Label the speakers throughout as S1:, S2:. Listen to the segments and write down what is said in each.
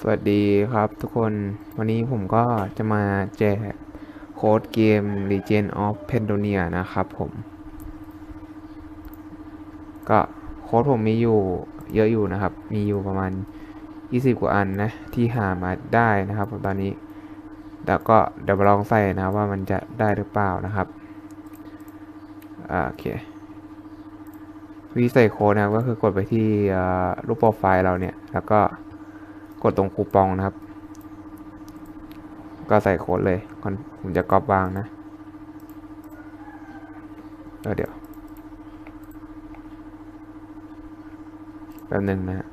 S1: สวัสดีครับทุกคนวันนี้ผมก็จะมาแจกโค้ดเกม Legend of Pandonia นะครับผม ก็โค้ดผมมีอยู่เยอะอยู่นะครับ มีอยู่ประมาณ 20 กว่าอันนะ ที่หามาได้นะครับตอนนี้ แล้วก็เดี๋ยวมาลองใส่นะครับว่ามันจะได้หรือเปล่านะครับโอเควิธีใส่โค้ดนะก็คือกดไปที่รูปโปรไฟล์เราเนี่ย แล้วก็ กดตรงคูปองนะครับ ก็ใส่โค้ดเลยผมจะก๊อปวางนะเดี๋ยวแป๊บหนึ่งนะฮะ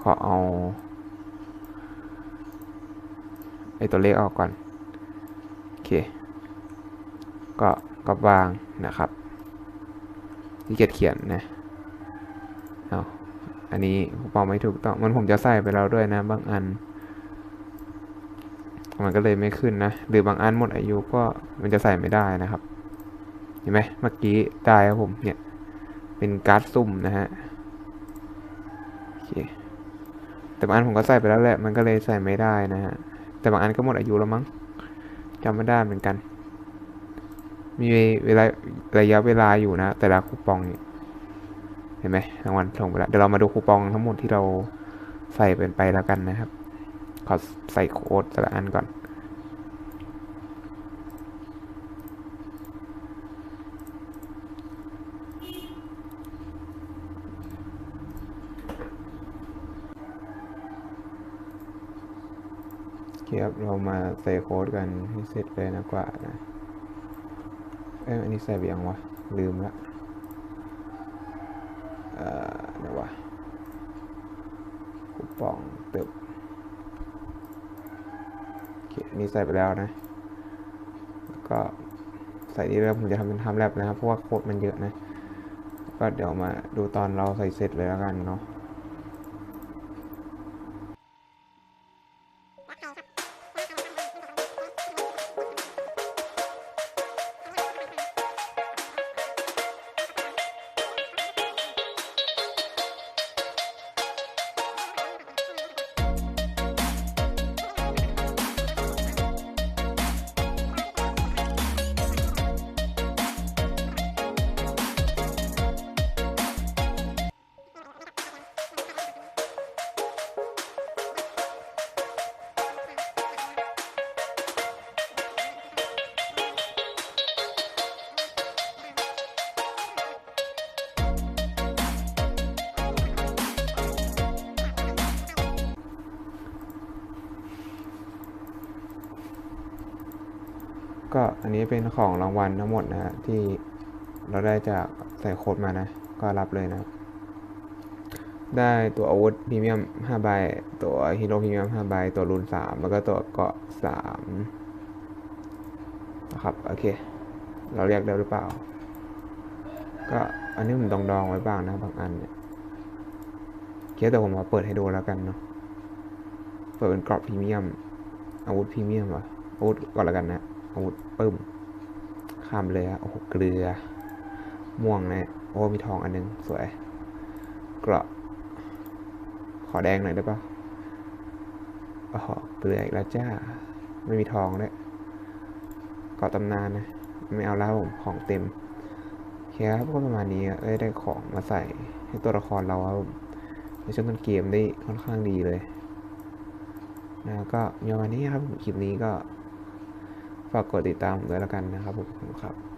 S1: ขอเอาไอตัวเลขออกก่อน โอเค ก็ก๊อปวางนะครับ ที่เกียจเขียนนะเอาอันนี้ผมบอกไม่ถูกต้องมันผมจะใส่ไปแล้วด้วยนะ บางอัน มันก็เลยไม่ขึ้นนะ หรือบางอันหมดอายุก็มันจะใส่ไม่ได้นะครับ เห็นไหมเมื่อกี้ได้ครับผมเนี่ย เป็นการ์ดซุ่มนะฮะโอเคแต่บางอันผมก็ใส่ไปแล้วแหละ มันก็เลยใส่ไม่ได้นะฮะ แต่บางอันก็หมดอายุแล้วมั้งจำไม่ได้เหมือนกัน มีเวลาระยะเวลาอยู่นะ แต่ละคูปองเนี่ยเห็นไหมรางวัลส่งไปแล้วเดี๋ยวเรามาดูคูปองทั้งหมดที่เราใส่เป็นไปแล้วกันนะครับ ขอใส่โค้ดแต่ละอันก่อนเคครับเรามาใส่โค้ดกันให้เสร็จเลยนะกว่านะ เอ้ยอันนี้ใส่ไปยังวะ ลืมละเอ่อเดี๋ยววะคูปองตึบโอเคนนี้ใส่ไปแล้วนะ แล้วก็ใส่นี่แล้วผมจะทำเป็นทำแลบนะครับ เพราะว่าโค้ดมันเยอะนะ ก็เดี๋ยวมาดูตอนเราใส่เสร็จเลยแล้วกันเนาะ ก็อันนี้เป็นของรางวัลทั้งหมดนะฮะที่เราได้จากใส่โค้ดมานะ ก็รับเลยนะ ได้ตัวอาวุธพรีเมียม5ใบ ตัวฮีโร่พรีเมียม5ใบ ตัวรูน3 แล้วก็ตัวเกาะ3นะครับ โอเค เราเรียกได้หรือเปล่า ก็อันนี้ผมดองดองๆไว้บ้างนะ บางอันเนี่ยโอเคแต่ผมมาเปิดให้ดูแล้วกันเนาะ เปิดเป็นกรอบพรีเมียม อาวุธพรีเมียมเหรออาวุธก่อนแล้วกันนะ อาวุธปึ้มข้ามเลยอะโอ้โหเกลือ ม่วงนะโอ้มีทองอันนึง สวยเกราะ ขอแดงหน่อยได้ปะโอ้โหเกลืออีกแล้วจ้า ไม่มีทองเลยเกาะตำนานนะ ไม่เอาแล้วผมของเต็มโอเคครับก็ประมาณนี้เอ้ยได้ของมาใส่ให้ตัวละครเราครับในช่วงต้นเกมได้ค่อนข้างดีเลยนะก็มีประมาณนี้ครับคลิปนี้ก็ ฝากกดติดตามผมด้วยแล้วกันนะครับผมครับ